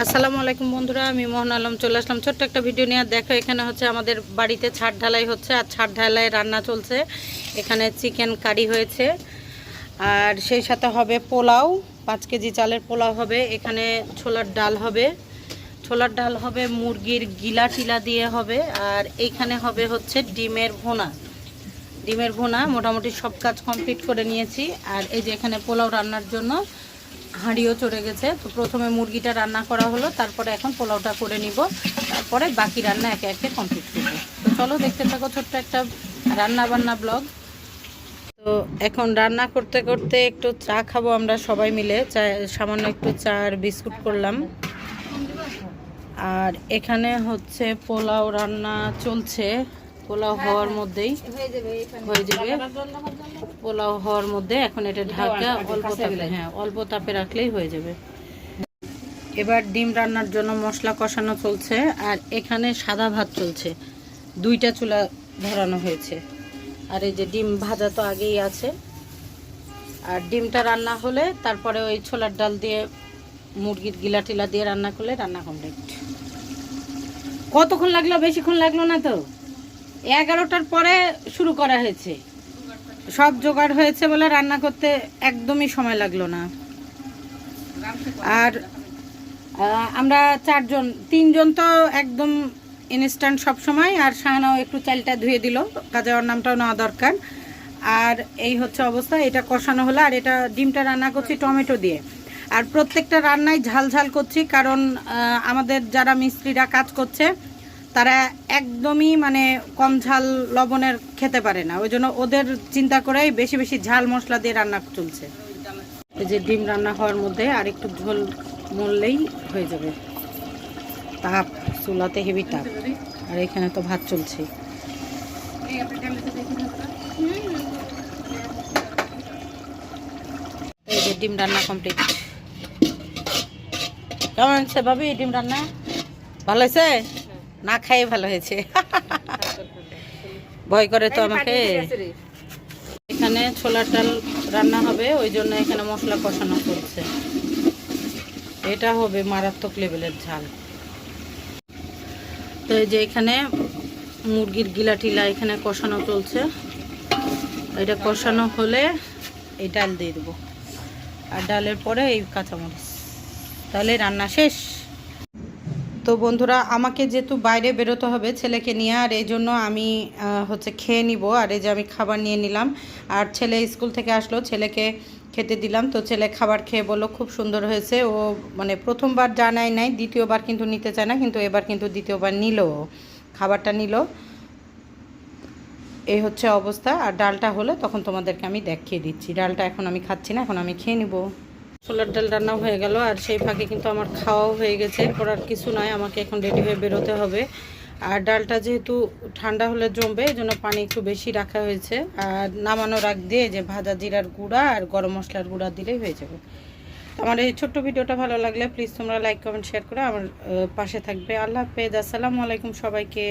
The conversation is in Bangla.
আসসালামু আলাইকুম বন্ধুরা, আমি মোহন আলম চলে আসলাম। ছোট্ট একটা ভিডিও নিয়ে দেখো, এখানে হচ্ছে আমাদের বাড়িতে ছাদ ঢালাই হচ্ছে, আর ছাদ ঢালাই রান্না চলছে। এখানে চিকেন কারি হয়েছে, আর সেই সাথে হবে পোলাও, পাঁচ কেজি চালের পোলাও হবে, এখানে ছোলার ডাল হবে। ছোলার ডাল হবে, মুরগির গিলা টিলা দিয়ে হবে, আর এইখানে হবে হচ্ছে ডিমের ভোনা। ডিমের ভোনা, মোটামুটি সব কাজ কমপ্লিট করে নিয়েছি, আর এই যে এখানে পোলাও রান্নার জন্য হাঁড়িও চড়ে গেছে। তো প্রথমে মুরগিটা রান্না করা হলো, তারপরে এখন পোলাওটা করে নিব। তারপরে বাকি রান্না একে একে কমপ্লিট করব। তো চলো দেখতে থাকো ছোট্ট একটা রান্না বান্না ব্লগ তো এখন রান্না করতে করতে একটু চা খাব আমরা সবাই মিলে। চা, সামান্য একটু চা আর বিস্কুট করলাম। আর এখানে হচ্ছে পোলাও রান্না চলছে। পোলাও হওয়ার মধ্যেই হয়ে যাবে পোলাও হওয়ার মধ্যে এখন এটা ঢাকা অল্প তাপে হ্যাঁ অল্প তাপে রাখলেই হয়ে যাবে। এবার ডিম রান্নার জন্য মশলা কষানো চলছে আর এখানে সাদা ভাত চলছে। দুইটা চুলা ধরানো হয়েছে। আর এই যে ডিম ভাজা তো আগেই আছে। আর ডিমটা রান্না হলে তারপরে ওই ছোলার ডাল দিয়ে মুরগির গিলা টিলা দিয়ে রান্না করলে রান্না কমপ্লিট কতক্ষণ লাগল? বেশিক্ষণ লাগল না তো? এগারোটার পরে শুরু করা হয়েছে। সব জোগাড় হয়েছে বলে রান্না করতে একদমই সময় লাগল না। আর আমরা চারজন, তিনজন তো একদম ইনস্ট্যান্ট সব সময়, আর শাহানাও একটু চালটা ধুয়ে দিল। কাজে ওর নামটাও নেওয়া দরকার। আর এই হচ্ছে অবস্থা, এটা কষানো হলো, আর এটা ডিমটা রান্না করছি টমেটো দিয়ে। আর প্রত্যেকটা রান্নায় ঝাল ঝাল করছি, কারণ আমাদের যারা মিস্ত্রিরা কাজ করছে তারা একদমই মানে কম ঝাল লবণের খেতে পারে না। ওই জন্য ওদের চিন্তা করেই বেশি বেশি ঝাল মশলা দিয়ে রান্না চলছে। এই যে ডিম রান্না হওয়ার মধ্যে আর একটু ঝোল মরলেই হয়ে যাবে। তাপ, চুলাতে হেভি তাপ। আর এখানে তো ভাত চলছে। এই যে ডিম রান্না কমপ্লিট কেমন হচ্ছে ভাবি ডিম রান্না? ভালো হয়েছে? না খাই ভালো হয়েছে। ভয় করে তো আমাকে। এখানে ছোলার ডাল রান্না হবে ওই জন্য এখানে মশলা কষানো চলছে এটা হবে মারাত্মক লেভেলের ঝাল। তো এই যে এখানে মুরগির গিলা টিলা এখানে কষানো চলছে। এটা কষানো হলে এই ডাল দিয়ে দেবো। আর ডালের পরে এই কাঁচামরিচ। তাহলে রান্না শেষ। তো বন্ধুরা, আমাকে যেহেতু বাইরে বেরোতে হবে ছেলেকে নিয়ে, আর এই জন্য আমি হচ্ছে খেয়ে নিব, আর এই যে আমি খাবার নিয়ে নিলাম। আর ছেলে স্কুল থেকে আসলো, ছেলেকে খেতে দিলাম। তো ছেলে খাবার খেয়ে বলল, খুব সুন্দর হয়েছে। ও মানে প্রথমবার জানাই নাই, দ্বিতীয়বার কিন্তু নিতে চায় না, কিন্তু এবার কিন্তু দ্বিতীয়বার নিল। খাবারটা নিল। এই হচ্ছে অবস্থা। আর ডালটা হলে তখন তোমাদেরকে আমি দেখিয়ে দিচ্ছি। ডালটা এখন আমি খাচ্ছি না, এখন আমি খেয়ে নিব। ছোলার ডাল রান্না হয়ে গেল, আর সেই ফাঁকে কিন্তু আমার খাওয়াও হয়ে গেছে। করার কিছু নয়, আমাকে এখন রেডি হয়ে বেরোতে হবে। আর ডালটা যেহেতু ঠান্ডা হলে জমবে, এই জন্য পানি একটু বেশি রাখা হয়েছে। আর নামানোর আগ দিয়ে যে ভাজা জিরার গুঁড়া আর গরম মশলার গুঁড়া দিলেই হয়ে যাবে। আমার এই ছোট্ট ভিডিওটা ভালো লাগলে প্লিজ তোমরা লাইক কমেন্ট শেয়ার করে আমার পাশে থাকবে। আল্লাহ হাফেজ, আসসালামু আলাইকুম সবাইকে।